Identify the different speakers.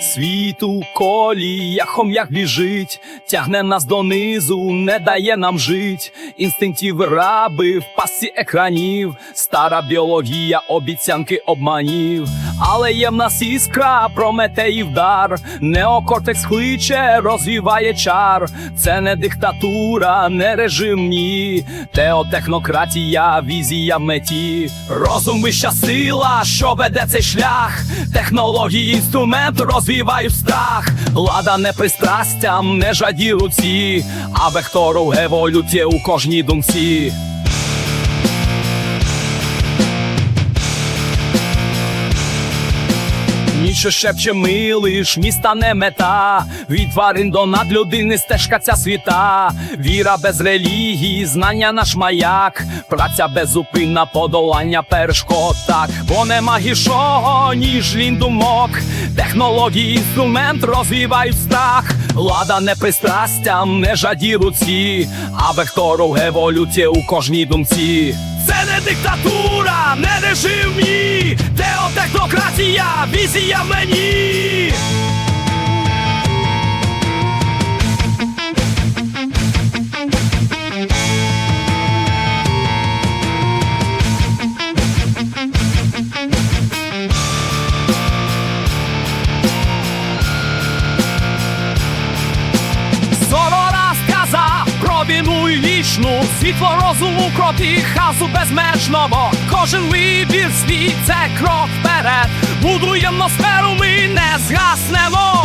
Speaker 1: Світу колія хом'як біжить, тягне нас донизу, не дає нам жить. Інстинктів раби в пасі екранів, стара біологія, обіцянки обманів. Але є в нас іскра, прометеїв дар, неокортекс кличе, розвіває чар. Це не диктатура, не режим, ні. Теотехнократія, візія меті. Розум вища сила, що веде цей шлях. Технології, інструмент розвівають страх. Лада не пристрастям, не жаді руці, а вектору еволюція у кожній думці. Ніщо шепче милиш, міста не мета, від тварин до надлюдини стежка ця світа, віра без релігії, знання наш маяк, праця безупинна, подолання перешкод так, бо нема гіршого, ніж лін думок, технології, інструмент розвівають страх, лада не пристрастям, не жаді руці, а вектору еволюція у кожній думці. Це не диктатура, не режим, ні. Теотехнократія, візія візія мені вічну Світло розуму кропі хазу безмежного. Кожен вибір свій це крок вперед. Будуємо сферу, ми не згаснемо